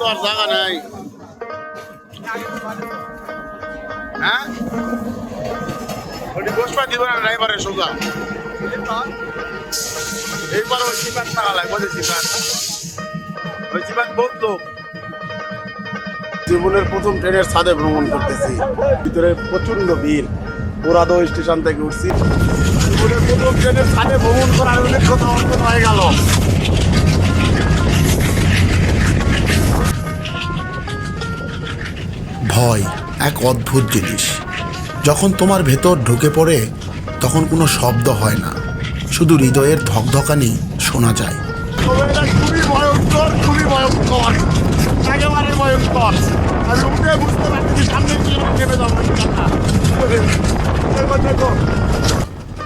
তো আর জায়গা নাই। হ্যাঁ? বহুত লোক। জীবনের প্রথম ট্রেনের ছাদে ভ্রমণ করতেছি। ভিতরে প্রচণ্ড ভিড়। পোরাদো স্টেশন থেকে উঠছি। জীবনের প্রথম ট্রেনের ছাদে ভ্রমণ করার অনেক কথা হয়ে গেল। ভয় এক অদ্ভুত জিনিস। যখন তোমার ভেতর ঢুকে পড়ে তখন কোনো শব্দ হয় না। শুধু হৃদয়ের ধকধকানি শোনা যায়। খুবই ভয়ঙ্কর খুবই ভয়ঙ্কর। একেবারে ভয়ঙ্কর। আমি উঠে বুঝতে পারছি সামনে কি নেমে যাব দেখো, দেখো।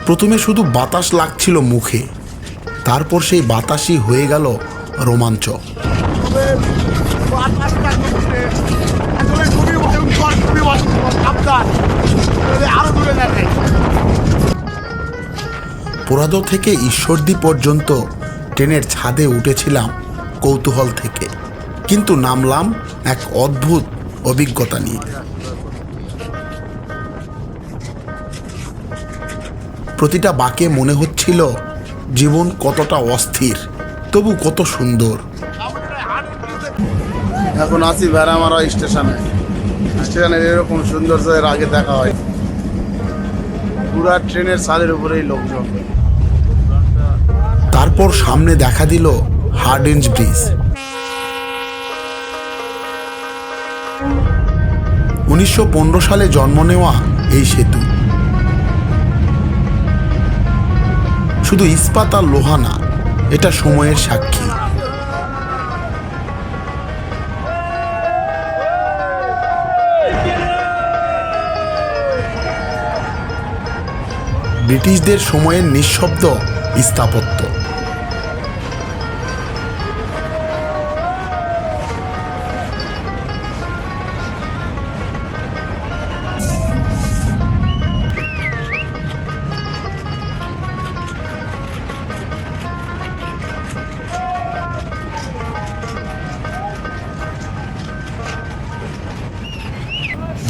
প্রথমে শুধু বাতাস লাগছিল মুখে। তারপর সেই বাতাসই হয়ে গেল রোমাঞ্চ। পোরাদো থেকে ঈশ্বরদী পর্যন্ত ট্রেনের ছাদে উঠেছিলাম কৌতূহল থেকে। কিন্তু নামলাম এক অদ্ভুত অভিজ্ঞতা নিয়ে। প্রতিটা বাকে মনে হচ্ছিল জীবন কতটা অস্থির, তবু কত সুন্দর। এখন আছি ভেড়ামারা স্টেশনে। স্টেশনের এরকম সৌন্দর্য আগে দেখা হয় পুরা ট্রেনের ছাদের উপরেই লোকজন। তারপর সামনে দেখা দিল হার্ড হার্ডেন্স ব্রিজ। উনিশশো পনেরো সালে জন্ম নেওয়া এই সেতু। শুধু ইস্পাত আর লোহা না, এটা সময়ের সাক্ষী। ব্রিটিশদের সময়ের নিঃশব্দ স্থাপত্য।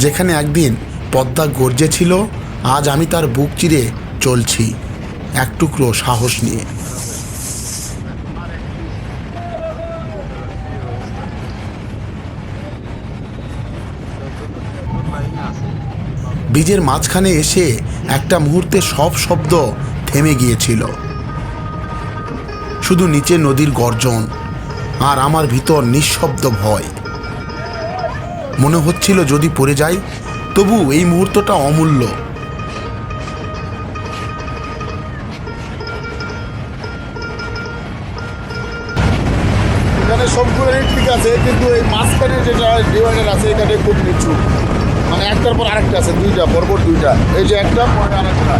যেখানে একদিন পদ্মা গর্জেছিল আজ আমি তার বুক চিরে চলছি। এক টুকরো সাহস নিয়ে। ব্রিজের মাঝখানে এসে একটা মুহূর্তে সব শব্দ থেমে গিয়েছিল। শুধু নিচে নদীর গর্জন আর আমার ভিতর নিঃশব্দ ভয়। মনে হচ্ছিল যদি পড়ে যাই, তবু এই মুহূর্তটা অমূল্য। এখানে সবগুলোই ঠিক আছে, কিন্তু এই মাঝখানে যেটা ডিভাইডার আছে, এখানে খুব নিচু। মানে একটার পর আরেকটা আছে, দুইটা, পরপর দুইটা। এই যে একটা, পরে আরেকটা।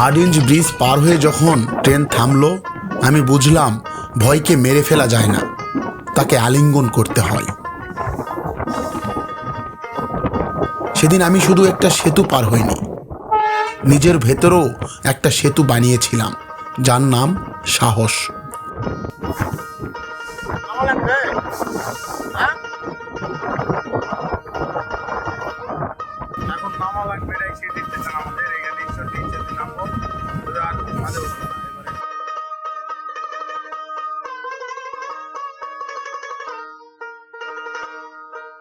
হার্ডিঞ্জ ব্রিজ পার হয়ে যখন ট্রেন থামলো, আমি বুঝলাম ভয়কে মেরে ফেলা যায় না। তাকে আলিঙ্গন করতে হয়। সেদিন আমি শুধু একটা সেতু পার হইনি। নিজের ভেতরেও একটা সেতু বানিয়েছিলাম, যার নাম সাহস। আমার